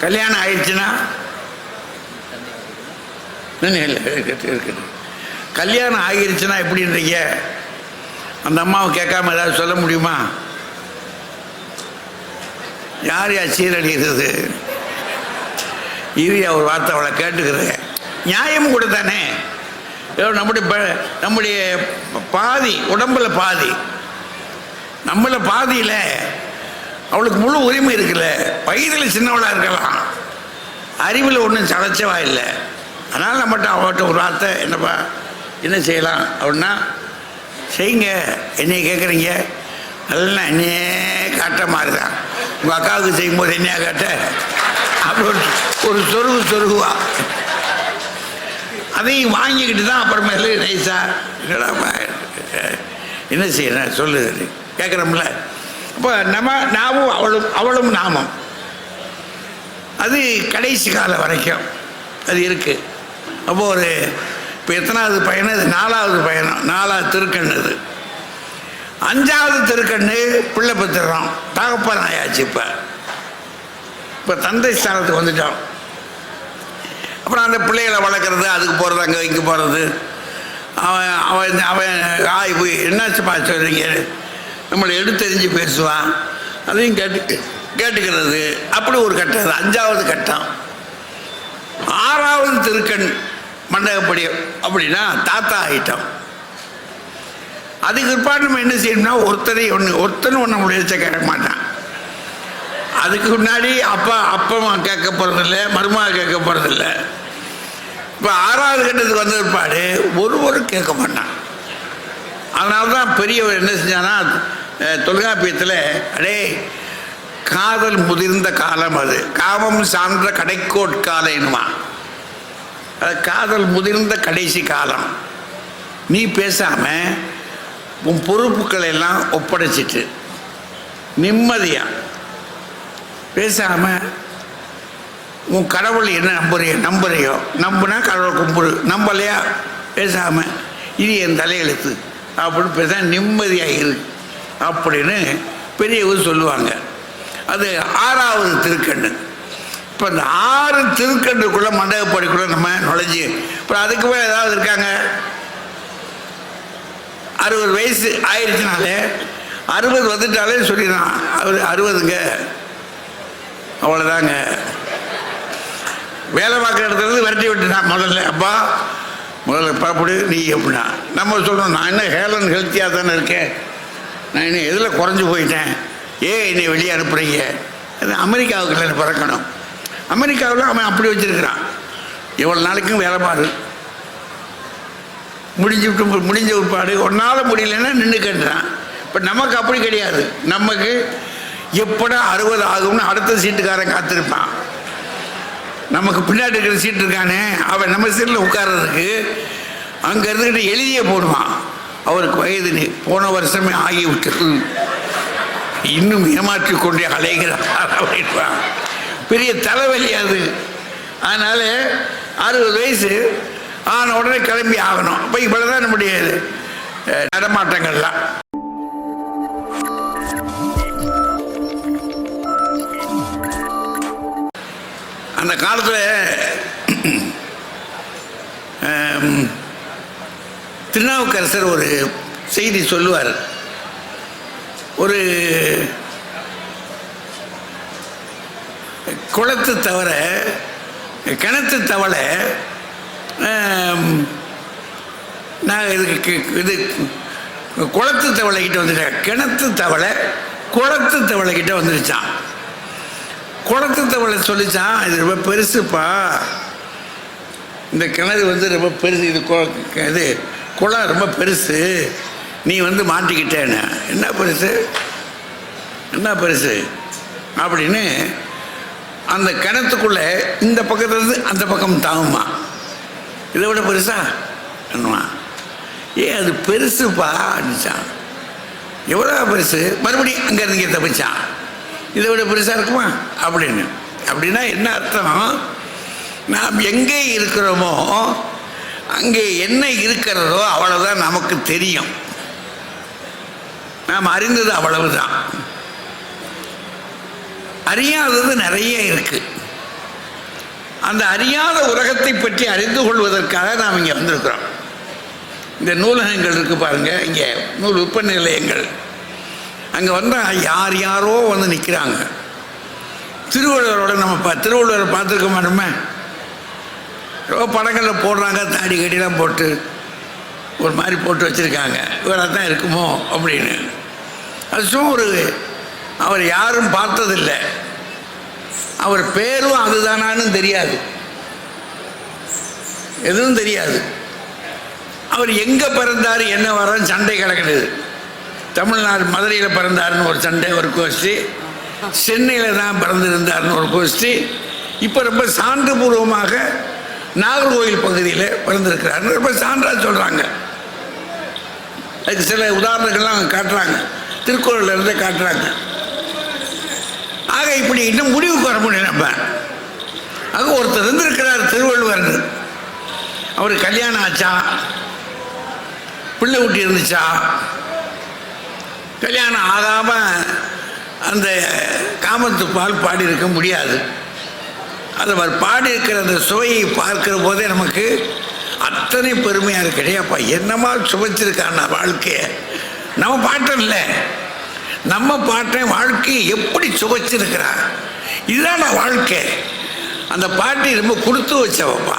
கல்யாணம் ஆயிடுச்சுன்னா? இல்லை இருக்குது கல்யாணம் ஆகிருச்சுன்னா எப்படின்றீங்க? அந்த அம்மாவை கேட்காம ஏதாவது சொல்ல முடியுமா? யார் யார் சீரழிகிறது? இது ஒரு வார்த்தை அவளை கேட்டுக்கிறேன் நியாயம் கூட தானே ஏதோ நம்முடைய ப- நம்முடைய பாதி உடம்புல பாதி. நம்மள பாதியில் அவளுக்கு முழு உரிமை இருக்குல்ல. வயதில் சின்னவளாக இருக்கலாம். அறிவில் ஒன்றும் சளைச்சவா இல்லை. அதனால் நம்மகிட்ட அவர்கிட்ட ஒரு வார்த்தை என்னப்பா என்ன செய்யலாம் அப்படின்னா செய்யுங்க என்னையை கேட்குறீங்க நல்லா என்னையே காட்ட மாதிரி தான் உங்கள் அக்காவுக்கு செய்யும்போது என்னையா காட்ட? அப்படி ஒரு ஒரு சொருகு சொருகுவா. அதையும் வாங்கிக்கிட்டு தான் அப்புறமேல நைஸா என்னடாப்பா, என்ன செய்யணும் சொல்லு கேட்குறோம்ல அப்போ நம்ம நாமும் அவளும் அவளும் நாமும். அது கடைசி காலம் வரைக்கும் அது இருக்குது அப்போது ஒரு இப்போ எத்தனாவது பயணம்? இது நாலாவது பயணம். நாலாவது திருக்கண் இது. அஞ்சாவது திருக்கண்ணு பிள்ளை பெற்றுறோம் தகப்பன் ஆயாச்சு இப்போ. இப்போ தந்தை ஸ்தானத்துக்கு வந்துட்டோம் அப்புறம் அந்த பிள்ளைகளை வளர்க்குறது அதுக்கு போகிறது அங்கே இங்கே போகிறது அவன் அவன் அவன் ஆய் போய் என்னாச்சுப்பா? சொல்கிறீங்க நம்மளை எடுத்தெறிஞ்சு பேசுவான். அதையும் கேட்டு கேட்டுக்கிறது. அப்படி ஒரு கட்டம் இது. அஞ்சாவது கட்டம். ஆறாவது திருக்கண் மண்டகப்படி அப்படின்னா தாத்தா ஐட்டம். அதுக்கு பிற்பாடு நம்ம என்ன செய்யணும்னா ஒருத்தரை ஒன்று ஒருத்தனும் ஒன்று முடிச்ச கேட்க மாட்டான். அதுக்கு முன்னாடி அப்பா அப்பா கேட்க போகிறதில்ல மருமா கேட்க போகிறதில்ல இப்போ ஆறாவது கட்டத்துக்கு வந்த பிற்பாடு ஒருவரும் கேட்க மாட்டான். அதனால தான் பெரியவர் என்ன செஞ்சானா தொல்காப்பியத்தில் அடே காதல் முதிர்ந்த காலம் அது. காமம் சார்ந்த கடைக்கோட்காலைன்னுமா அது காதல் முதிர்ந்த கடைசி காலம். நீ பேசாம உன் பொறுப்புகளை எல்லாம் ஒப்படைச்சிட்டு நிம்மதியா. பேசாம உன் கடவுள் என்ன நம்புறிய நம்புறியோ. நம்புனா கடவுளை கும்பிடு. நம்பலையா? பேசாம இது என் தலையெழுத்து அப்படின்னு பேச நிம்மதியாக இரு. அப்படின்னு பெரியவர் சொல்லுவாங்க. அது ஆறாவது திருக்கண்ணு. இப்போ இந்த ஆறு திருக்கண்ணுக்குள்ள மண்டபப்படிக்குள்ள நம்ம நுழைஞ்சு அப்புறம் அதுக்கு மேலே ஏதாவது இருக்காங்க? அறுபது வயசு ஆயிடுச்சுனாலே அறுபது வந்துட்டாலே சொல்லிடுறான் அவர் அறுபதுங்க. அவ்வளோதாங்க வேலை பார்க்குற இடத்துல இருந்து விரட்டி விட்டுட்டான் முதல்ல. அப்பா முதல்ல பாப்பிடு நீ அப்படின்னா. நம்ம சொல்கிறோம் நான் இன்னும் ஹேலன் ஹெல்த்தியாக தானே இருக்கேன். நான் இன்னும் எதில் குறைஞ்சி போயிட்டேன்? ஏன் என்னை வெளியே அனுப்புகிறீங்க அது அமெரிக்காவுக்குள்ள பிறக்கணும்? அமெரிக்காவில் அவன் அப்படி வச்சிருக்கிறான். எவ்வளோ நாளைக்கும் வேலை பாரு. முடிஞ்சு விட்டு முடிஞ்ச உட்பாடு. ஒன்றால் முடியலன்னா நின்றுக்கன்றான் இப்போ நமக்கு அப்படி கிடையாது. நமக்கு எப்படா அறுபது ஆகும்னு அடுத்த சீட்டுக்காரன் காத்திருப்பான். நமக்கு பின்னாடி இருக்கிற சீட்டு இருக்கானே அவன் நம்ம சீட்டில் உட்கார்றதுக்கு அங்கே இருந்துக்கிட்டு எழுதியே போடுவான். அவருக்கு வயது போன வருஷமே ஆகிவிட்டு இன்னும் ஏமாற்றி கொண்டே அலைகிறார் பெரிய தலைவலி அது. அதனால அறுபது வயசு ஆன உடனே கிளம்பி ஆகணும். அப்போ இவ்வளோதான் நம்முடைய நடமாட்டங்கள்லாம். அந்த காலத்தில் திருநாவுக்கரசர் ஒரு செய்தி சொல்லுவார். ஒரு குளத்து தவிர கிணத்து தவளை நான் இதுக்கு இது குளத்து தவளைக்கிட்ட வந்துட்டேன். கிணத்து தவளை குளத்து தவளைக்கிட்ட வந்துருச்சான் குளத்து தவளை சொல்லிச்சான் இது ரொம்ப பெருசுப்பா. இந்த கிணறு வந்து ரொம்ப பெருசு. இது கு- இது குளம் ரொம்ப பெருசு. நீ வந்து மாட்டிக்கிட்டேன்னு. என்ன பெருசு? என்ன பெருசு? அப்படின்னு அந்த கிணத்துக்குள்ளே இந்த பக்கத்துலேருந்து அந்த பக்கம் தாங்குமா இதை விட பெருசா? என்னவா ஏ அது பெருசுப்பா அப்படிச்சான் எவ்வளோ பெருசு? மறுபடியும் அங்கேருந்து இங்கே தப்பிச்சான். இதை விட பெருசாக இருக்குமா? அப்படின்னு. அப்படின்னா என்ன அர்த்தம்? நாம் எங்கே இருக்கிறோமோ அங்கே என்ன இருக்கிறதோ அவ்வளோதான் நமக்கு தெரியும். நாம் அறிந்தது அவ்வளவுதான். அறியாதது நிறைய இருக்கு. அந்த அறியாத உலகத்தை பற்றி அறிந்து கொள்வதற்காக நாம் இங்கே வந்திருக்கிறோம். இந்த நூலகங்கள் இருக்கு பாருங்க இங்கே நூல் விற்பனை நிலையங்கள். அங்கே வந்தால் யார் யாரோ வந்து நிற்கிறாங்க திருவள்ளுவரோட நம்ம பா திருவள்ளுவரை பார்த்துருக்க மாட்டோமே ஏதோ படங்களில் போடுறாங்க தாடி கட்டிலாம் போட்டு ஒரு மாதிரி போட்டு வச்சுருக்காங்க. இவராக தான் இருக்குமோ அப்படின்னு. அது சும்மா ஒரு அவர் யாரும் பார்த்ததில்லை. அவர் பேரும் அதுதானான்னு தெரியாது. எதுவும் தெரியாது. அவர் எங்கே பிறந்தார் என்ன வரான்னு சண்டை கிடக்கிறது தமிழ்நாடு மதுரையில் பிறந்தாருன்னு ஒரு சண்டை ஒரு கோஷ்டி. சென்னையில் தான் பிறந்திருந்தார்னு ஒரு கோஷ்டி. இப்போ ரொம்ப சான்றுபூர்வமாக நாகர்கோவில் பகுதியில் பிறந்திருக்கிறாருன்னு ரொம்ப சான்றாக சொல்கிறாங்க அதுக்கு சில உதாரணங்கள்லாம் காட்டுறாங்க. திருக்குறள்ல இருந்து காட்டுறாங்க. ஆக இப்படி இன்னும் முடிவுக்கு வர முடியும் நம்ம. ஆக ஒருத்தர் இருந்திருக்கிறார் திருவள்ளுவர். அவர் கல்யாணம் ஆச்சா? பிள்ளை குட்டி இருந்துச்சா? கல்யாணம் ஆகாமல் அந்த காமத்து பால் பாடி இருக்க முடியாது. அது அவர் பாடி இருக்கிற அந்த சுவையை பார்க்கிற போதே நமக்கு அத்தனை பெருமையாக இருக்கு. அப்பா என்னமா சுவைச்சிருக்கான் வாழ்க்கையை? நம்ம பாட்டம் இல்லை. நம்ம பாட்டை வாழ்க்கையை எப்படி சுவைச்சிருக்கிறான் இதுதான் வாழ்க்கை. அந்த பாட்டி ரொம்ப கொடுத்து வச்சவப்பா.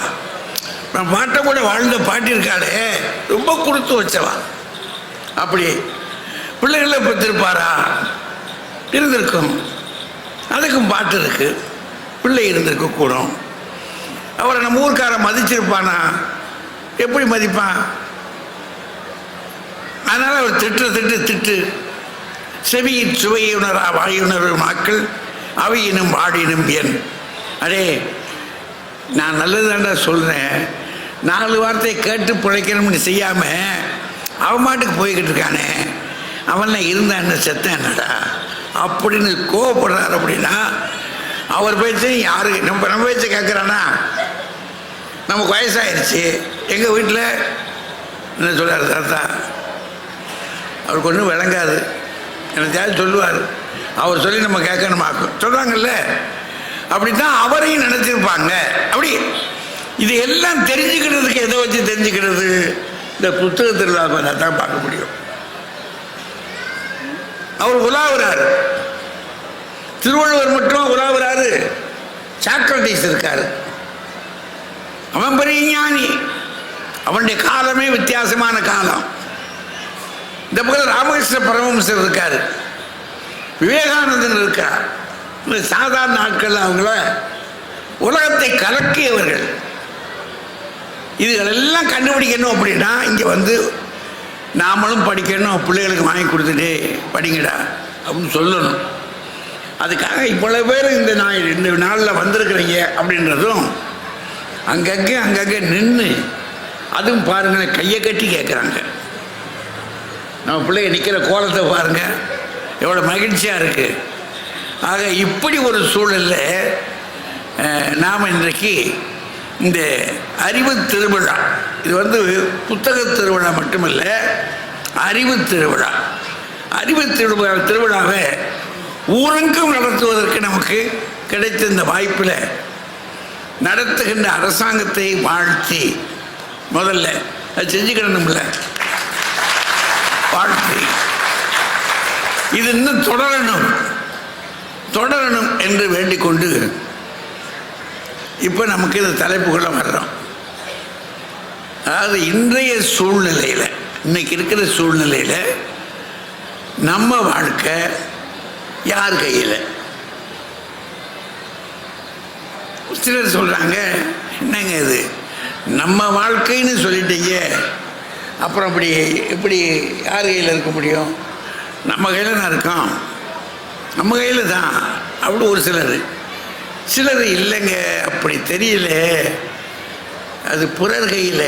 நம்ம பாட்டை கூட வாழ்ந்த பாட்டி இருக்காளே ரொம்ப கொடுத்து வச்சவா. அப்படி பிள்ளைகளை பெற்றிருப்பாரா? இருந்திருக்கும். அதுக்கும் பாட்டு இருக்கு. பிள்ளை இருந்திருக்க கூடும் அவரை நம்ம ஊர்க்காரன் மதிச்சிருப்பானா? எப்படி மதிப்பான்? அதனால் அவர் திட்டு திட்டு திட்டு. செவியின் சுவையுணரா வாயுணர்வு மக்கள் அவையினும் வாடினும் என். அடே நான் நல்லதுதான்டா சொல்கிறேன் நாலு வார்த்தையை கேட்டு பிழைக்கணும்னு செய்யாமல் அவன் மாட்டுக்கு போய்கிட்டு இருக்கானே. அவன்லாம் இருந்தான் என்ன செத்தான் என்னடா? அப்படின்னு கோவப்படுறார் அப்படின்னா அவர் பேச்சையும் யாரு நம்ம நம்ம பேச்சை கேட்குறானா நமக்கு வயசாயிருச்சு. எங்கள் வீட்டில் என்ன சொல்கிறார் தாத்தா? அவருக்கு ஒன்றும் விளங்காது. எனக்கு சொல்லுவார். அவர் சொல்லி நம்ம கேட்கணுமா சொல்கிறாங்கல்ல அப்படி தான் அவரையும் நினச்சிருப்பாங்க. அப்படி இது எல்லாம் தெரிஞ்சுக்கிறதுக்கு எதை வச்சு தெரிஞ்சுக்கிறது? இந்த புத்தக திருவிழாவை தான் பார்க்க முடியும். அவர் உலாவுறாரு. திருவள்ளுவர் மட்டும் உலாவுறாரு. சாக்ரட்டிஸ் இருக்காரு. அவன் பெரிய ஞானி. அவனுடைய காலமே வித்தியாசமான காலம். இந்த பக்கம் ராமகிருஷ்ண பரமஹம்சர் இருக்கார். விவேகானந்தன் இருக்கார். இந்த சாதாரண ஆட்கள் அவங்கள உலகத்தை கலக்கியவர்கள். இதுகளெல்லாம் கண்டுபிடிக்கணும் அப்படின்னா இங்கே வந்து நாமளும் படிக்கணும் பிள்ளைகளுக்கு வாங்கி கொடுத்துட்டு படிங்கடா அப்படின்னு சொல்லணும். அதுக்காக இவ்வளோ பேர் இந்த நாள் இந்த நாளில் வந்திருக்கிறீங்க அப்படின்றதும் அங்கங்கே அங்கங்கே நின்று அதுவும் பாருங்களேன் கையை கட்டி கேட்குறாங்க. நம்ம பிள்ளைங்க நிற்கிற கோலத்தை பாருங்கள் எவ்வளோ மகிழ்ச்சியாக இருக்குது ஆக இப்படி ஒரு சூழலில் நாம் இன்றைக்கு இந்த அறிவு திருவிழா இது வந்து புத்தக திருவிழா மட்டுமல்ல அறிவு திருவிழா. அறிவு திருவிழா திருவிழாவை ஊரங்கம் நடத்துவதற்கு நமக்கு கிடைத்த இந்த வாய்ப்பில் நடத்துகின்ற அரசாங்கத்தை வாழ்த்தி முதல்ல. அது செஞ்சுக்கிடணும்ல வாழ்க்கை. இது இன்னும் தொடரணும். தொடரணும் என்று வேண்டிக்கொண்டு இப்போ நமக்கு இந்த தலைப்புகளை வர்றோம். அதாவது இன்றைய சூழ்நிலையில் இன்னைக்கு இருக்கிற சூழ்நிலையில் நம்ம வாழ்க்கை யார் கையில்? சிலர் சொல்கிறாங்க என்னங்க இது? நம்ம வாழ்க்கைன்னு சொல்லிட்டீங்க. அப்புறம் அப்படி எப்படி யார் கையில் இருக்க முடியும்? நம்ம கையில் தான் இருக்கோம் நம்ம கையில் தான். அப்படி ஒரு சிலர். சிலர் இல்லைங்க அப்படி தெரியல. அது புறர் கையில்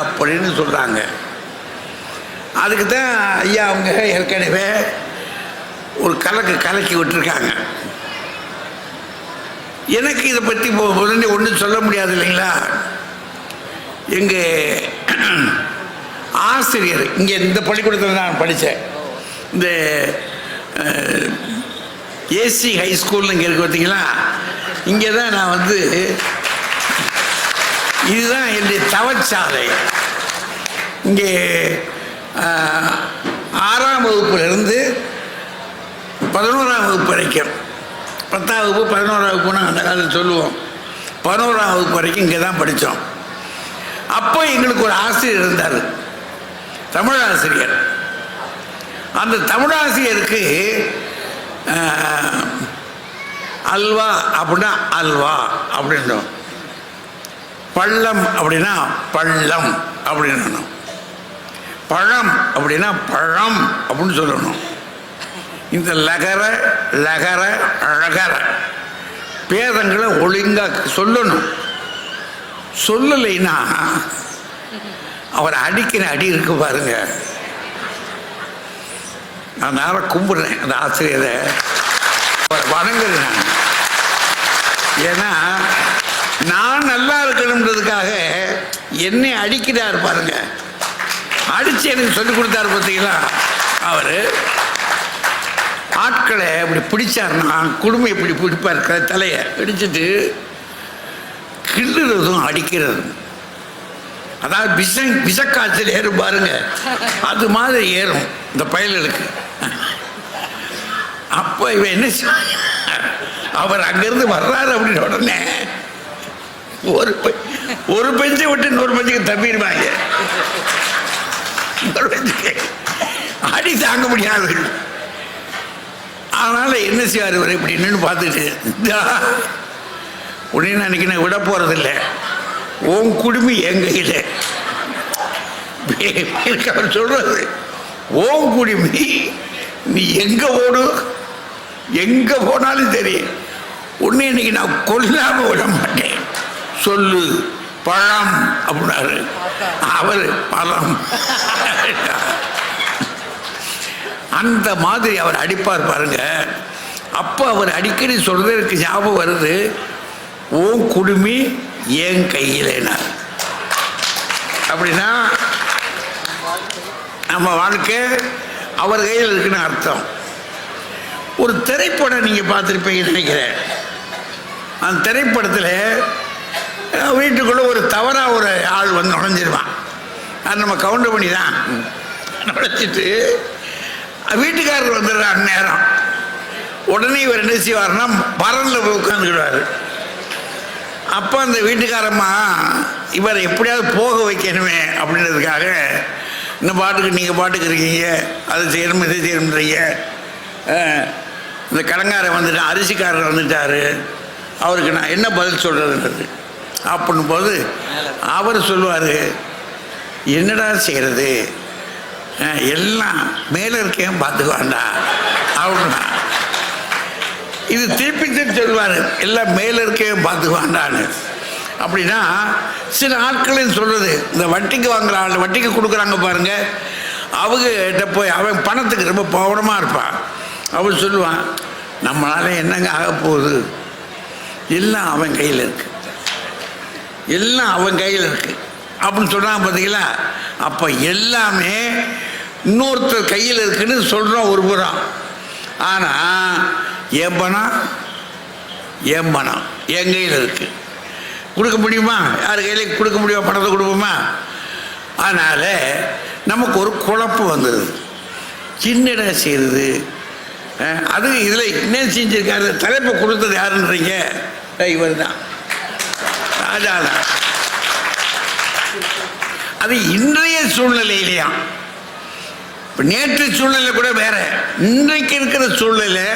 அப்படின்னு சொல்கிறாங்க அதுக்கு தான் ஐயா அவங்க ஏற்கனவே ஒரு கலக்கு கலக்கி விட்டுருக்காங்க. எனக்கு இதை பற்றி உடனே ஒன்றும் சொல்ல முடியாது இல்லைங்களா? எங்கள் ஆசிரியர். இங்கே இந்த பள்ளிக்கூடத்தில் நான் படித்தேன். இந்த ஏசி ஹை ஸ்கூல்னு இங்கே இருக்கு பார்த்தீங்களா இங்கே தான் நான் வந்து இதுதான் என்னுடைய தவச்சாலை. இங்கே ஆறாம் வகுப்புலேருந்து பதினோராம் வகுப்பு வரைக்கும். பத்தாம் வகுப்பு பதினோராம் வகுப்புன்னு அந்த காலத்தில் சொல்லுவோம். பதினோராம் வகுப்பு வரைக்கும் இங்கே தான் படித்தோம். அப்போ எங்களுக்கு ஒரு ஆசிரியர் இருந்தார். தமிழாசிரியர். அந்த தமிழாசிரியருக்கு அல்வா அப்படின்னா அல்வா அப்படின்றோம் பள்ளம் அப்படின்னா பள்ளம் அப்படின்னு பழம் அப்படின்னா பழம் அப்படின்னு சொல்லணும். இந்த லகர லகர அழகர பேதங்களை ஒழுங்கா சொல்லணும். சொல்லலைன்னா அவர் அடிக்கிற அடி இருக்கு பாருங்க. நான் நேரம் கும்பிடுறேன் அந்த ஆசிரியரை. அவரை வணங்குறேன் நான். ஏன்னா நான் நல்லா இருக்கணுன்றதுக்காக என்னை அடிக்கிறார் பாருங்க. அடித்து எனக்கு சொல்லி கொடுத்தாரு பார்த்தீங்களா? அவர் ஆட்களை இப்படி பிடிச்சாருன்னா குடும்பம் இப்படி பிடிப்பார்? தலையை பிடிச்சிட்டு கிள்ளுறதும் அடிக்கிறதும் அதாவது விஷ விஷக்காய்ச்சல் ஏறும் பாருங்க. அது மாதிரி ஏறும் இந்த பயலுக்கு அப்போ இவன் என்ன செய்வான்? அவர் அங்கிருந்து வர்றாரு அப்படின்னு உடனே ஒரு ஒரு பெஞ்சை விட்டு இன்னொரு பெஞ்சுக்கு தப்பிடுவாங்க இன்னொரு பெஞ்சுக்கு அடி தாங்க முடியாது. அதனால என்ன செய்வார் இவர் இப்படி நின்று பார்த்துட்டு உடனே நான் இன்னைக்கு நான் விட போகிறதில்லை உன் குடுமி என் கையில். அவர் சொல்றது ஓம் குடிமி நீ எங்க ஓடு எங்க போனாலும் சரி உன்னை இன்னைக்கு நான் கொல்லாம விட மாட்டேன். சொல்லு பழம் அப்படின்னாரு. அவர் பழம். அந்த மாதிரி அவர் அடிப்பார் பாருங்க. அப்போ அவர் அடிக்கடி சொல்றதுக்கு ஞாபகம் வருது ஓம் குடுமி என் கையிலேனார் அப்படின்னா நம்ம வாழ்க்கை அவர் கையில் இருக்குன்னு அர்த்தம். ஒரு திரைப்படம் நீங்கள் பார்த்துருப்பீங்கன்னு நினைக்கிறேன். அந்த திரைப்படத்தில் வீட்டுக்குள்ளே ஒரு தவறாக ஒரு ஆள் வந்து நுழைஞ்சிருவான். அது நம்ம கவுண்டர் பண்ணி தான். நுழைச்சிட்டு வீட்டுக்காரர் வந்துடுறார் நேரம். உடனே இவர் என்ன செய்வார்னா பரனில் போய் உட்காந்துக்கிடுவார் அப்போ அந்த வீட்டுக்காரம்மா இவரை எப்படியாவது போக வைக்கணுமே அப்படின்றதுக்காக இந்த பாட்டுக்கு நீங்கள் பாட்டுக்கு இருக்கீங்க அது செய்யணும் இது செய்யணுன்றீங்க இந்த கடங்காரர் வந்துட்டு அரிசிக்காரர் வந்துட்டாரு. அவருக்கு நான் என்ன பதில் சொல்கிறதுன்றது அப்படின்னும் போது அவர் சொல்லுவார் என்னடா செய்கிறது எல்லாம் மேலே இருக்கேன் பார்த்துக்குவாண்டா அப்படின்னா இது திருப்பி திருப்பி சொல்லுவார். எல்லாம் மேலே இருக்கே பார்த்துக்குவாண்டான்னு அப்படின்னா சில ஆட்களையும் சொல்கிறது இந்த வட்டிக்கு வாங்குற ஆள் வட்டிக்கு கொடுக்குறாங்க பாருங்க. அவங்ககிட்ட போய் அவன் பணத்துக்கு ரொம்ப பவனமாக இருப்பான் அவன் சொல்லுவான் நம்மளால என்னங்க ஆக போகுது? எல்லாம் அவன் கையில் இருக்கு. எல்லாம் அவன் கையில் இருக்கு. அப்படின்னு சொல்கிறான் பார்த்தீங்களா அப்போ எல்லாமே இன்னொருத்தர் கையில் இருக்குன்னு சொல்கிறோம் ஒரு புறம். ஆனால் என் பணம் என் பணம் என் கையில் இருக்கு. கொடுக்க முடியுமா? யார் கையில் கொடுக்க முடியுமா? பணத்தை கொடுப்போமா? அதனால் நமக்கு ஒரு குழப்பம் வந்தது சின்னடா செய்கிறது அது இதில் என்ன செஞ்சுருக்காரு. தலைப்பை கொடுத்தது யாருன்றீங்க? இவர் தான் ராஜா தான் அது இன்றைய சூழ்நிலையிலையா? இப்போ நேற்று சூழ்நிலை கூட வேற. இன்றைக்கு இருக்கிற சூழ்நிலை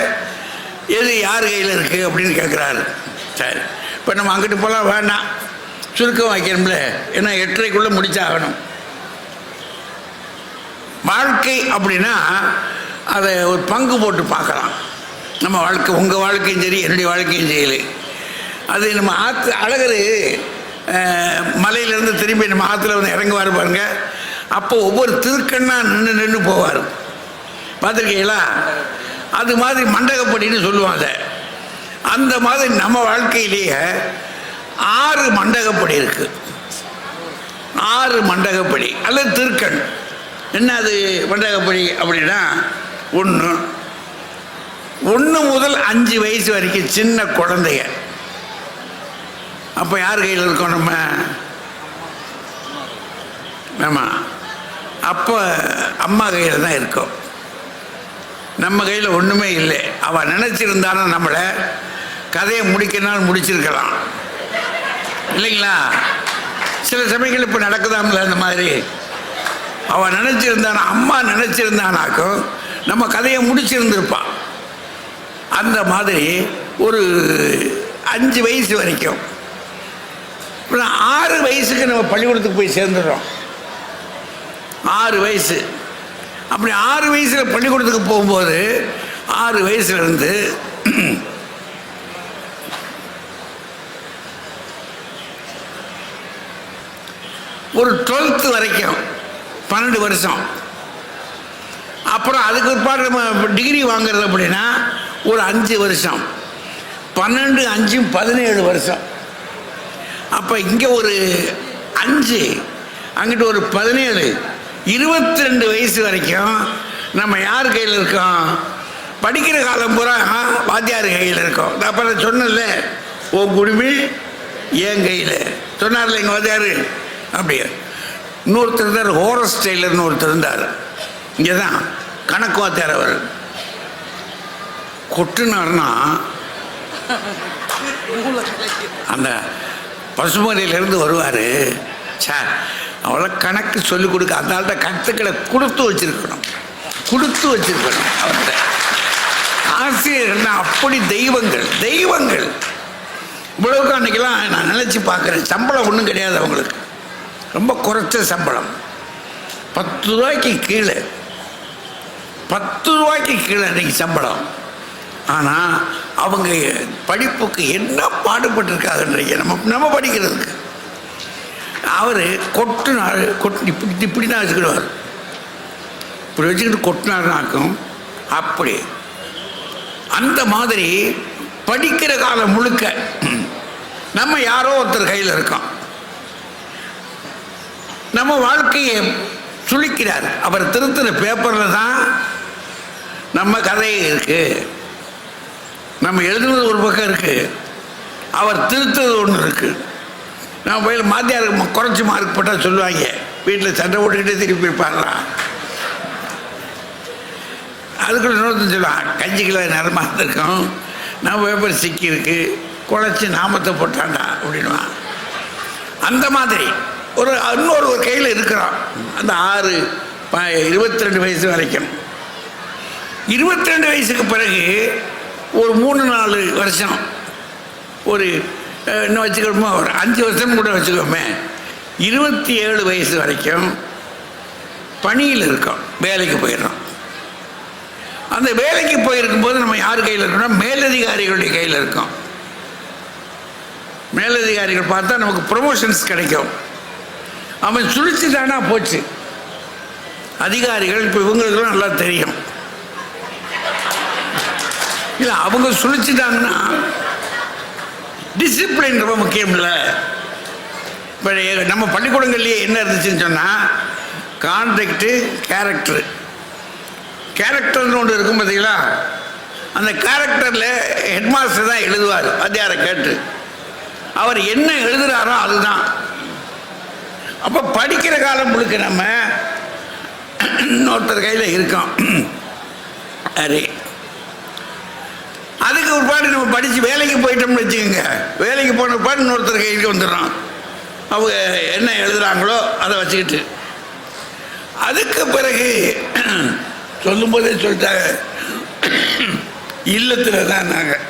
எது யார் கையில் இருக்குது அப்படின்னு கேட்குறாரு சரி. இப்போ நம்ம அங்கிட்டு போகலாம் வேண்டாம். சுருக்கம் வைக்கணும்ல. ஏன்னா எட்டரைக்குள்ளே முடிச்சாகணும். வாழ்க்கை அப்படின்னா அதை ஒரு பங்கு போட்டு பார்க்கலாம். நம்ம வாழ்க்கை உங்கள் வாழ்க்கையும் சரி என்னுடைய வாழ்க்கையும் சரி. அது நம்ம ஆற்று அழகர் மலையிலேருந்து திரும்பி நம்ம ஆற்றுல வந்து இறங்குவார் பாருங்க. அப்போ ஒவ்வொரு திருக்கண்ணா நின்று நின்று போவார். பார்த்துருக்கீங்களா? அது மாதிரி மண்டகப்படின்னு சொல்லுவாங்க. அந்த மாதிரி நம்ம வாழ்க்கையிலேயே ஆறு மண்டகப்படி இருக்கு. ஆறு மண்டகப்படி. அல்லது திருக்கண். என்ன அது மண்டகப்படி அப்படின்னா ஒன்று ஒன்று முதல் அஞ்சு வயசு வரைக்கும் சின்ன குழந்தைங்க. அப்போ யார் கையில் இருக்கோம் நம்ம? ஆமாம் அப்போ அம்மா கையில் தான் இருக்கோம். நம்ம கையில் ஒன்றுமே இல்லை. அவள் நினச்சிருந்தானா நம்மளை? கதையை முடிக்கணும்னு முடிச்சிருக்கலாம். இல்லைங்களா? சில சமயங்கள் இப்போ நடக்குதாம்ல அந்த மாதிரி. அவள் நினச்சிருந்தானா அம்மா நினச்சிருந்தானாக்கும் நம்ம கதையை முடிச்சிருந்திருப்பான் அந்த மாதிரி ஒரு அஞ்சு வயசு வரைக்கும். ஆறு வயசுக்கு நம்ம பள்ளிக்கூடத்துக்கு போய் சேர்ந்துடுறோம். ஆறு வயசு. அப்படி ஆறு வயசில் பள்ளிக்கூடத்துக்கு போகும்போது ஆறு வயசுலேருந்து ஒரு டுவெல்த்து வரைக்கும் பன்னெண்டு வருஷம். அப்புறம் அதுக்கு பிற்பாடு நம்ம டிகிரி வாங்குறது அப்படின்னா ஒரு அஞ்சு வருஷம். பன்னெண்டு அஞ்சும் பதினேழு வருஷம். அப்போ இங்கே ஒரு அஞ்சு அங்கிட்டு ஒரு பதினேழு. இருபத்தி ரெண்டு வயசு வரைக்கும் நம்ம யார் கையில் இருக்கோம்? படிக்கிற காலம் பூரா வாத்தியார் கையில் இருக்கோம். நான் அப்புறம் சொன்னல ஓ குடுமி என் கையில்? சொன்னார்ல எங்கள் வாத்தியார். அப்படியே. இன்னொருத்தர் இருந்தார் ஹோரஸ் டெய்லர்னு ஒருத்தர் இருந்தார். இங்கே தான் கணக்கு வாத்தியார் அவர். கொட்டுனார்னா அந்த பசுமறையிலேருந்து வருவார். சார் அவ்வளோ கணக்கு சொல்லிக் கொடுக்க அந்த ஆள்கிட்ட கருத்துக்களை கொடுத்து வச்சிருக்கணும். கொடுத்து வச்சிருக்கணும் அவர்கிட்ட. ஆசிரியர்கள்னா அப்படி தெய்வங்கள் தெய்வங்கள். இவ்வளவுக்கு அன்றைக்கெல்லாம் நான் நினச்சி பார்க்குறேன். சம்பளம் ஒன்றும் கிடையாது அவங்களுக்கு. ரொம்ப குறைச்ச சம்பளம். பத்து ரூபாய்க்கு கீழே. பத்து ரூபாய்க்கு கீழே அன்றைக்கி சம்பளம். ஆனால் அவங்க படிப்புக்கு என்ன பாடுபட்டிருக்காங்கன்றீங்க நம்ம நம்ம படிக்கிறதுக்கு. அவர் கொட்டினார் கொட்டு இப்படி இப்படி தான் வச்சுக்கிடுவார். இப்படி வச்சுக்கிட்டு கொட்டினார்னாக்கும் அப்படி. அந்த மாதிரி படிக்கிற காலம் முழுக்க நம்ம யாரோ ஒருத்தர் கையில் இருக்கோம் நம்ம வாழ்க்கையை சுழிக்கிறார். அவர் திருத்தின பேப்பரில் தான் நம்ம கதை இருக்குது நம்ம எழுதுனது ஒரு பக்கம் இருக்குது அவர் திருத்தது ஒன்று இருக்குது நான் போய் மாத்தியாருக்கு குறைச்சி மார்க் போட்டால் சொல்லுவாங்க. வீட்டில் சண்டை போட்டுக்கிட்டே திருப்பி இருப்பாங்களாம் அதுக்குள்ள இன்னொருத்தன் சொல்லுவான் கஞ்சி கிலோ நிறமா இருந்திருக்கோம் நான் பேப்பர் சிக்கியிருக்கு குழச்சி நாமத்தை போட்டாண்டா அப்படின்வான் அந்த மாதிரி ஒரு இன்னொரு ஒரு கையில் இருக்கிறோம் அந்த ஆறு ப இருபத்தி ரெண்டு வயசு வரைக்கும். இருபத்தி ரெண்டு வயசுக்கு பிறகு ஒரு மூணு நாலு வருஷம் ஒரு இன்னும் வச்சுக்கணுமோ? ஒரு அஞ்சு வருஷம் கூட வச்சுக்கோமே. இருபத்தி ஏழு வயசு வரைக்கும் பணியில் இருக்கோம். வேலைக்கு போயிடுறோம். அந்த வேலைக்கு போயிருக்கும்போது நம்ம யார் கையில் இருக்கோம்னா மேலதிகாரிகளுடைய கையில் இருக்கோம். மேலதிகாரிகள் பார்த்தா நமக்கு ப்ரொமோஷன்ஸ் கிடைக்கும். அவன் சுழிச்சுட்டானா போச்சு. அதிகாரிகள் இப்போ இவங்களுக்கெல்லாம் நல்லா தெரியும். இல்லை அவங்க சுழிச்சிட்டாங்கன்னா டிசிப்ளின் ரொம்ப முக்கியம் இல்லை இப்போ நம்ம பள்ளிக்கூடங்கள்லேயே என்ன இருந்துச்சுன்னு சொன்னால் கான்ட்ராக்டு கேரக்டரு கேரக்டர்னு ஒன்று இருக்கும் பார்த்தீங்களா அந்த கேரக்டரில் ஹெட்மாஸ்டர் தான் எழுதுவார் வாத்தியாரை கேட்டு. அவர் என்ன எழுதுகிறாரோ அதுதான். அப்போ படிக்கிற காலம் முழுக்க நம்ம இன்னொருத்தர் கையில் இருக்கோம் சரி அதுக்கு ஒரு பாட்டு நம்ம படித்து வேலைக்கு போயிட்டோம்னு வச்சுக்கோங்க. வேலைக்கு போன பாட்டு இன்னொருத்தர் கைக்கு வந்துடுறோம் அவங்க என்ன எழுதுகிறாங்களோ அதை வச்சுக்கிட்டு. அதுக்கு பிறகு சொல்லும்போதே சொல்லிட்டாங்க. இல்லத்தில் தான் நாங்கள்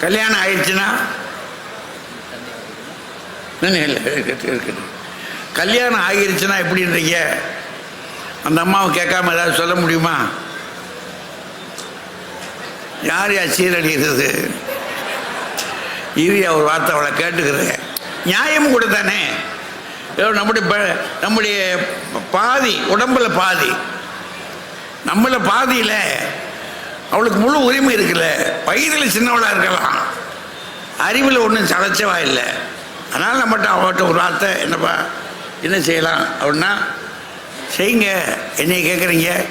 கல்யாணம் ஆயிடுச்சுன்னா? இல்லை இல்லை இருக்குது கல்யாணம் ஆகிருச்சுன்னா எப்படின்றீங்க? அந்த அம்மாவை கேட்காம ஏதாவது சொல்ல முடியுமா? யார் யார் சீரழிகிறது? இரியா ஒரு வார்த்தை அவளை கேட்டுக்கிறேன். நியாயம் கூட தானே ஏதோ நம்முடைய ப- நம்முடைய பாதி உடம்புல பாதி. நம்மள பாதியில் அவளுக்கு முழு உரிமை இருக்குல்ல. வயதில் சின்னவளாக இருக்கலாம். அறிவில் ஒன்றும் சளைச்சவா இல்லை. அதனால் நம்மகிட்ட அவட்ட ஒரு வார்த்தை என்னப்பா என்ன செய்யலாம் அப்படின்னா செய்யுங்க என்னைய கேட்குறீங்க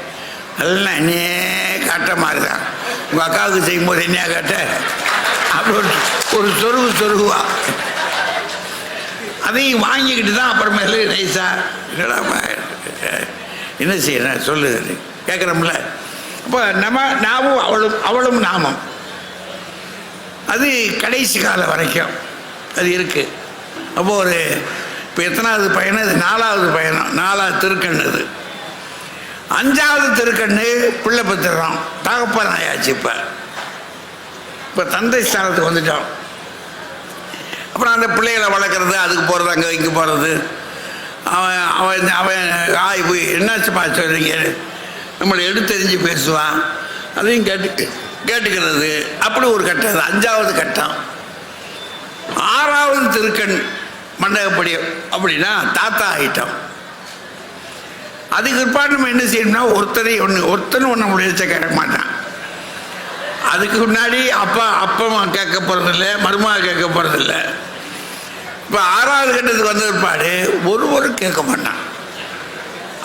நல்லா என்னையே காட்ட மாதிரி தான் உங்கள் அக்காவுக்கு செய்யும்போது என்னையா கேட்ட? அப்படி ஒரு ஒரு சொருகு சொருகுவா. அதையும் வாங்கிக்கிட்டு தான் அப்புறமேலு நைஸா என்ன செய்யணும் சொல்லு. கேட்குறோம்ல அப்போ நம்ம நாமும் அவளும் அவளும் நாமம். அது கடைசி காலம் வரைக்கும் அது இருக்குது அப்போ ஒரு இப்போ எத்தனாவது பயணம் இது நாலாவது பயணம் நாலாவது திருக்கண் இது. அஞ்சாவது திருக்கண்ணு பிள்ளை பத்திரம் தகப்பன் ஆயாச்சு இப்போ. இப்போ தந்தை ஸ்தானத்துக்கு வந்துட்டோம் அப்புறம் அந்த பிள்ளைகளை வளர்க்குறது அதுக்கு போகிறது அங்கே இங்கே போகிறது அவன் அவன் அவன் ஆய் போய் என்னாச்சுப்பா சொல்கிறீங்க நம்மளை எடுத்தெறிஞ்சு பேசுவான் அதையும் கேட்டு கேட்டுக்கிறது. அப்படி ஒரு கட்டம் அது அஞ்சாவது கட்டம். ஆறாவது திருக்கண் மண்டகப்படி அப்படின்னா தாத்தா ஆகிட்டோம் அதுக்கு பிற்பாடு நம்ம என்ன செய்யணும்னா ஒருத்தரை ஒன்று ஒருத்தனும் ஒன்று முடிச்ச கேட்க மாட்டான். அதுக்கு முன்னாடி அப்பா அப்பா கேட்க போகிறதில்ல மருமா கேட்க போகிறதில்ல இப்போ ஆறாவது கட்டத்துக்கு வந்த பிற்பாடு ஒருவரும் கேட்க மாட்டான்.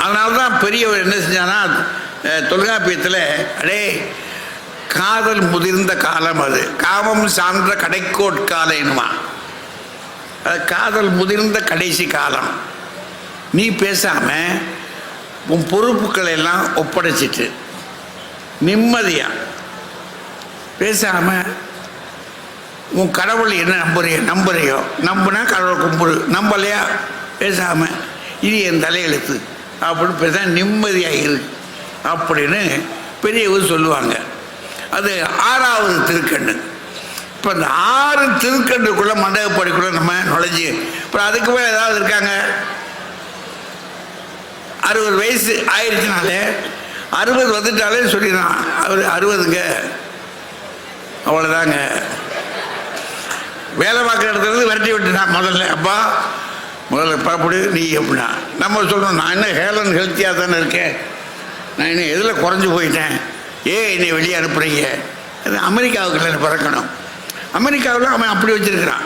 அதனால தான் பெரியவர் என்ன செஞ்சானா தொல்காப்பியத்தில் அடே காதல் முதிர்ந்த காலம் அது. காமம் சார்ந்த கடைக்கோட்காலைன்னுமா அது காதல் முதிர்ந்த கடைசி காலம். நீ பேசாமல் உன் பொறுப்புகளை எல்லாம் ஒப்படைச்சிட்டு நிம்மதியா பேசாம உன் கடவுள் என்ன நம்புறிய நம்புறியோ நம்புனா கடவுள் கும்பிடு நம்பலையா? பேசாம இது என் தலையெழுத்து அப்படின்னு பேச நிம்மதியாக இரு அப்படின்னு பெரியவர் சொல்லுவாங்க. அது ஆறாவது திருக்கண்ணு. இப்போ இந்த ஆறு திருக்கண்ணுக்குள்ளே மண்டபப்படிக்குள்ளே நம்ம நுழைஞ்சு அப்புறம் அதுக்கு மேலே ஏதாவது இருக்காங்க? அறுபது வயசு ஆயிடுச்சுனாலே அறுபது வந்துட்டாலே சொல்லிடுறான் அவர் அறுபதுங்க. அவ்வளோதாங்க வேலை பார்க்குற இடத்துல விரட்டி விட்டுட்டான் முதல்ல. அப்பா முதல்ல பாப்படி நீ எப்படின்னா நம்ம சொல்லணும் நான் என்ன ஹேலன் ஹெல்த்தியாக தானே இருக்கேன். நான் இன்னும் எதில் குறைஞ்சி போயிட்டேன்? ஏன் என்னை வெளியே அனுப்புகிறீங்க அது அமெரிக்காவுக்குள்ள பிறக்கணும். அமெரிக்காவில் அவன் அப்படி வச்சுருக்கிறான்.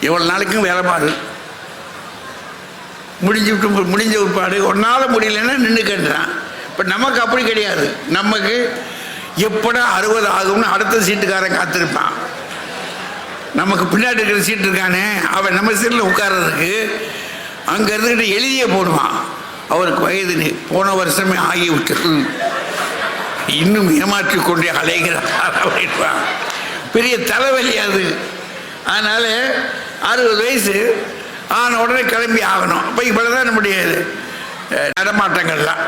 எவ்வளோ நாளைக்கும் வேலை பாரு. முடிஞ்சு விட்டு முடிஞ்ச உட்பாடு ஒன்றால் முடியலன்னா நின்றுக்கின்றான் இப்போ நமக்கு அப்படி கிடையாது. நமக்கு எப்படா அறுபது ஆகும்னு அடுத்த சீட்டுக்காரன் காத்திருப்பான். நமக்கு பின்னாடி இருக்கிற சீட்டு இருக்கானே அவன் நம்ம சீட்டில் உட்கார்றதுக்கு அங்கே இருந்துக்கிட்டு எழுதியே போடுவான். அவருக்கு வயது போன வருஷமே ஆகிவிட்டது. இன்னும் ஏமாற்றி கொண்டே அலைகிறார் அப்படின்பான் பெரிய தலைவலி அது. அதனால் அறுபது வயசு ஆன உடனே கிளம்பி ஆகணும். அப்போ இவ்வளோதான் நம்முடைய நடமாட்டங்கள்லாம்.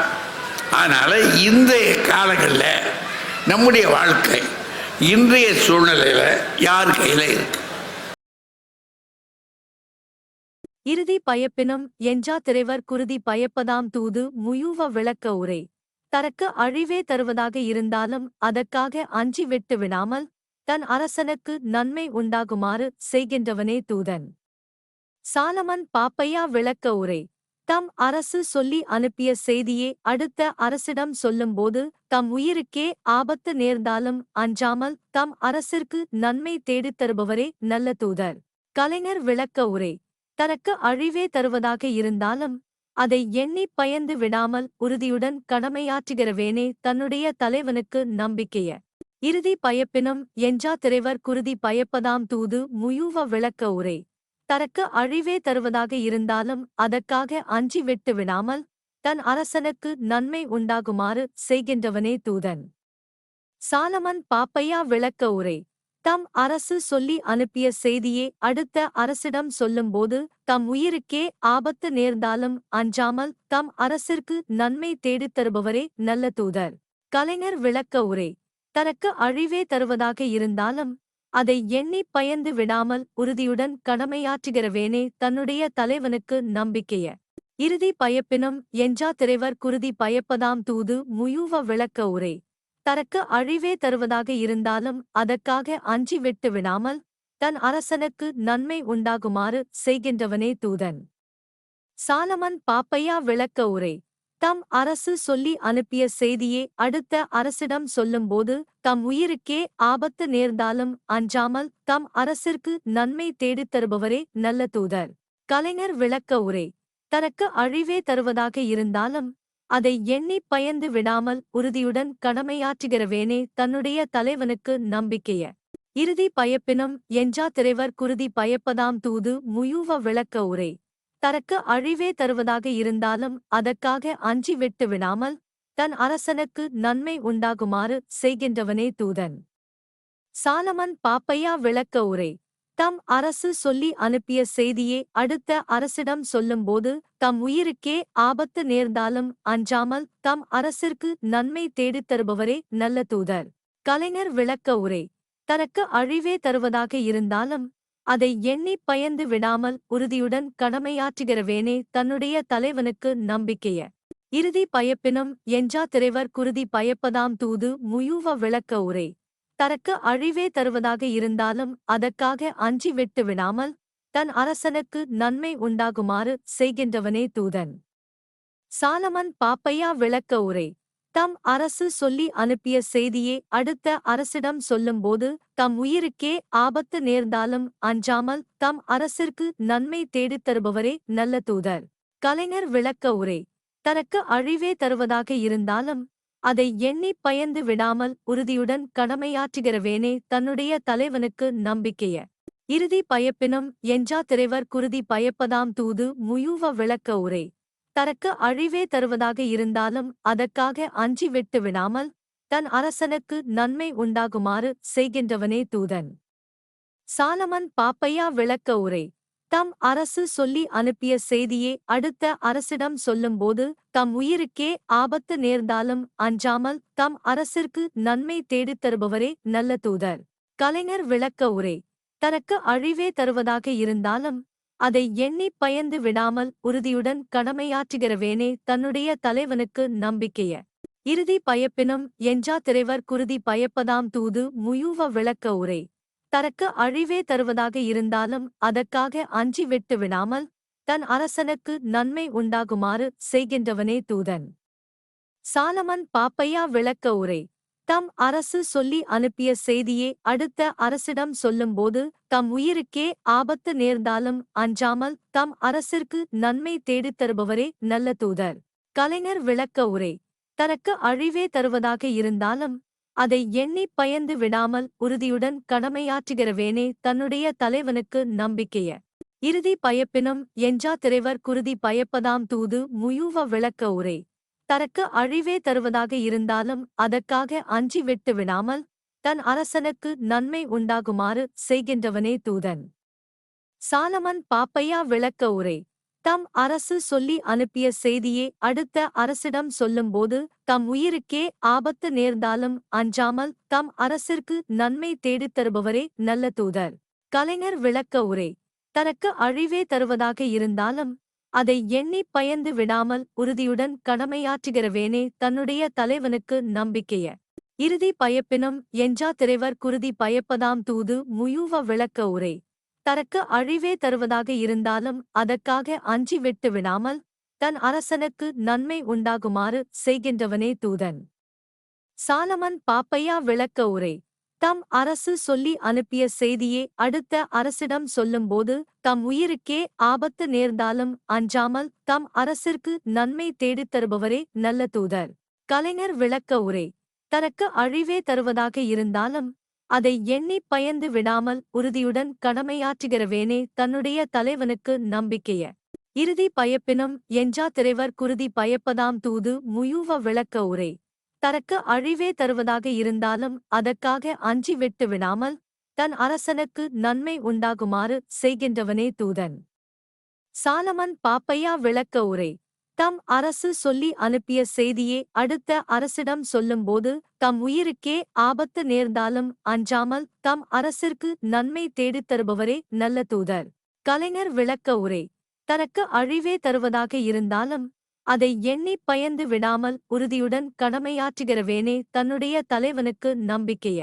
அதனால் இந்த காலங்களில் நம்முடைய வாழ்க்கை இன்றைய சூழ்நிலையில் யார் கையில் இருக்கு? இறுதி பயப்பினும் எஞ்சா திரைவர் குருதி பயப்பதாம் தூது முயூவ விளக்க உரை. தனக்கு அழிவே தருவதாக இருந்தாலும் அதற்காக அஞ்சி விட்டு விடாமல் தன் அரசனுக்கு நன்மை உண்டாகுமாறு செய்கின்றவனே தூதன். சாலமன் பாப்பையா விளக்க உரை. தம் அரசு சொல்லி அனுப்பிய செய்தியே அடுத்த அரசிடம் சொல்லும்போது தம் உயிருக்கே ஆபத்து நேர்ந்தாலும் அஞ்சாமல் தம் அரசிற்கு நன்மை தேடித் தருபவரே நல்ல தூதர். கலைஞர் விளக்க உரை. தனக்கு அழிவே தருவதாக இருந்தாலும் அதை எண்ணிப் பயந்து விடாமல் உறுதியுடன் கடமையாற்றுகிறவேனே தன்னுடைய தலைவனுக்கு நம்பிக்கைய. இறுதி பயப்பினும் எஞ்சா திரைவர் குருதி பயப்பதாம் தூது முயூவ விளக்க உரை. தனக்கு அழிவே தருவதாக இருந்தாலும் அதற்காக அஞ்சி விட்டு விடாமல் தன் அரசனுக்கு நன்மை உண்டாகுமாறு செய்கின்றவனே தூதன். சாலமன் பாப்பையா விளக்க உரை. தம் அரசு சொல்லி அனுப்பிய செய்தியே அடுத்த அரசிடம் சொல்லும்போது தம் உயிருக்கே ஆபத்து நேர்ந்தாலும் அஞ்சாமல் தம் அரசிற்கு நன்மை தேடித் தருபவரே நல்ல தூதர். கலைஞர் விளக்க உரை. தனக்கு அழிவே தருவதாக இருந்தாலும் அதை எண்ணிப் பயந்து விடாமல் உறுதியுடன் கடமையாற்றுகிறவேனே தன்னுடைய தலைவனுக்கு நம்பிக்கைய. இறுதி பயப்பினும் எஞ்சா திரைவர் குருதி பயப்பதாம் தூது முயூவ விளக்க உரை. தனக்கு அழிவே தருவதாக இருந்தாலும் அதற்காக அஞ்சி விட்டு விடாமல் தன் அரசனுக்கு நன்மை உண்டாகுமாறு செய்கின்றவனே தூதன். சாலமன் பாப்பையா விளக்க உரை. தம் அரசு சொல்லி அனுப்பிய செய்தியே அடுத்த அரசிடம் சொல்லும்போது தம் உயிருக்கே ஆபத்து நேர்ந்தாலும் அஞ்சாமல் தம் அரசிற்கு நன்மை தேடித் தருபவரே நல்ல தூதர். கலைஞர் விளக்க உரை. தனக்கு அழிவே தருவதாக இருந்தாலும் அதை எண்ணிப் பயந்து விடாமல் உறுதியுடன் கடமையாற்றுகிறவேனே தன்னுடைய தலைவனுக்கு நம்பிக்கைய. இறுதி பயப்பினும் எஞ்சா திரைவர் குருதி பயப்பதாம் தூது முயூவ விளக்க உரை. தனக்கு அழிவே தருவதாக இருந்தாலும் அதற்காக அஞ்சி விட்டு விடாமல் தன் அரசனுக்கு நன்மை உண்டாகுமாறு செய்கின்றவனே தூதன். சாலமன் பாப்பையா விளக்க உரை. தம் அரசு சொல்லி அனுப்பிய செய்தியே அடுத்த அரசிடம் சொல்லும்போது தம் உயிருக்கே ஆபத்து நேர்ந்தாலும் அஞ்சாமல் தம் அரசிற்கு நன்மை தேடித் தருபவரே நல்ல தூதர். கலைஞர் விளக்க உரை. தனக்கு அழிவே தருவதாக இருந்தாலும் அதை எண்ணிப் பயந்து விடாமல் உறுதியுடன் கடமையாற்றுகிறவேனே தன்னுடைய தலைவனுக்கு நம்பிக்கைய. இறுதி பயப்பினும் எஞ்சா திரைவர் குருதி பயப்பதாம் தூது முயூவ விளக்க உரை. தனக்கு அழிவே தருவதாக இருந்தாலும் அதற்காக அஞ்சி விட்டு விடாமல் தன் அரசனுக்கு நன்மை உண்டாகுமாறு செய்கின்றவனே தூதன். சாலமன் பாப்பையா விளக்க உரை. தம் அரசு சொல்லி அனுப்பிய செய்தியே அடுத்த அரசிடம் சொல்லும்போது தம் உயிருக்கே ஆபத்து நேர்ந்தாலும் அஞ்சாமல் தம் அரசிற்கு நன்மை தேடித் தருபவரே நல்ல தூதர். கலைஞர் விளக்க உரை. தனக்கு அழிவே தருவதாக இருந்தாலும் அதை எண்ணிப் பயந்து விடாமல் உறுதியுடன் கடமையாற்றுகிறவேனே தன்னுடைய தலைவனுக்கு நம்பிக்கைய. இறுதி பயப்பினும் எஞ்சா திரைவர் குருதி பயப்பதாம் தூது முயூவ விளக்க உரை. தனக்கு அழிவே தருவதாக இருந்தாலும் அதற்காக அஞ்சி விட்டு விடாமல் தன் அரசனுக்கு நன்மை உண்டாகுமாறு செய்கின்றவனே தூதன். சாலமன் பாப்பையா விளக்க உரை. தம் அரசு சொல்லி அனுப்பிய செய்தியே அடுத்த அரசிடம் சொல்லும்போது தம் உயிருக்கே ஆபத்து நேர்ந்தாலும் அஞ்சாமல் தம் அரசிற்கு நன்மை தேடித் தருபவரே நல்ல தூதர். கலைஞர் விளக்க உரை. தனக்கு அழிவே தருவதாக இருந்தாலும் அதை எண்ணிப் பயந்து விடாமல் உறுதியுடன் கடமையாற்றுகிறவேனே தன்னுடைய தலைவனுக்கு நம்பிக்கைய. இறுதி பயப்பினும் எஞ்சா திரைவர் குருதி பயப்பதாம் தூது முயூவ விளக்க உரை. தனக்கு அழிவே தருவதாக இருந்தாலும் அதற்காக அஞ்சி விட்டு விடாமல் தன் அரசனுக்கு நன்மை உண்டாகுமாறு செய்கின்றவனே தூதன். சாலமன் பாப்பையா விளக்க உரை. தம் அரசு சொல்லி அனுப்பிய செய்தியே அடுத்த அரசிடம் சொல்லும்போது தம் உயிருக்கே ஆபத்து நேர்ந்தாலும் அஞ்சாமல் தம் அரசிற்கு நன்மை தேடித் தருபவரே நல்ல தூதர். கலைஞர் விளக்க உரை. தனக்கு அழிவே தருவதாக இருந்தாலும் அதை எண்ணிப் பயந்து விடாமல் உறுதியுடன் கடமையாற்றுகிறவேனே தன்னுடைய தலைவனுக்கு நம்பிக்கைய. இறுதி பயப்பினும் எஞ்சா திரைவர் குருதி பயப்பதாம் தூது முயூவ விளக்க உரை. தனக்கு அழிவே தருவதாக இருந்தாலும் அதற்காக அஞ்சி விட்டு விடாமல் தன் அரசனுக்கு நன்மை உண்டாகுமாறு செய்கின்றவனே தூதன். சாலமன் பாப்பையா விளக்க உரை. தம் அரசு சொல்லி அனுப்பிய செய்தியே அடுத்த அரசிடம் சொல்லும்போது தம் உயிருக்கே ஆபத்து நேர்ந்தாலும் அஞ்சாமல் தம் அரசிற்கு நன்மை தேடித் தருபவரே நல்ல தூதர். கலைஞர் விளக்க உரை. தனக்கு அழிவே தருவதாக இருந்தாலும் அதை எண்ணிப் பயந்து விடாமல் உறுதியுடன் கடமையாற்றுகிறவேனே தன்னுடைய தலைவனுக்கு நம்பிக்கைய. இறுதி பயப்பினும் எஞ்சா திரைவர் குருதி பயப்பதாம் தூது முயூவ விளக்க உரை. தனக்கு அழிவே தருவதாக இருந்தாலும் அதற்காக அஞ்சி விட்டு விடாமல் தன் அரசனுக்கு நன்மை உண்டாகுமாறு செய்கின்றவனே தூதன். சாலமன் பாப்பையா விளக்க உரை. தம் அரசு சொல்லி அனுப்பிய செய்தியே அடுத்த அரசிடம் சொல்லும்போது தம் உயிருக்கே ஆபத்து நேர்ந்தாலும் அஞ்சாமல் தம் அரசிற்கு நன்மை தேடித் தருபவரே நல்ல தூதர். கலைஞர் விளக்க உரை. தனக்கு அழிவே தருவதாக இருந்தாலும் அதை எண்ணிப் பயந்து விடாமல் உறுதியுடன் கடமையாற்றுகிறவேனே தன்னுடைய தலைவனுக்கு நம்பிக்கைய. இறுதி பயப்பினும் எஞ்சா திரைவர் குருதி பயப்பதாம் தூது முயூவ விளக்க உரை. தனக்கு அழிவே தருவதாக இருந்தாலும் அதற்காக அஞ்சி விட்டு விடாமல் தன் அரசனுக்கு நன்மை உண்டாகுமாறு செய்கின்றவனே தூதன். சாலமன் பாப்பையா விளக்க உரை. தம் அரசு சொல்லி அனுப்பிய செய்தியே அடுத்த அரசிடம் சொல்லும்போது தம் உயிருக்கே ஆபத்து நேர்ந்தாலும் அஞ்சாமல் தம் அரசிற்கு நன்மை தேடித் தருபவரே நல்ல தூதர். கலைஞர் விளக்க உரை. தனக்கு அழிவே தருவதாக இருந்தாலும் அதை எண்ணிப் பயந்து விடாமல் உறுதியுடன் கடமையாற்றுகிறவேனே தன்னுடைய தலைவனுக்கு நம்பிக்கைய.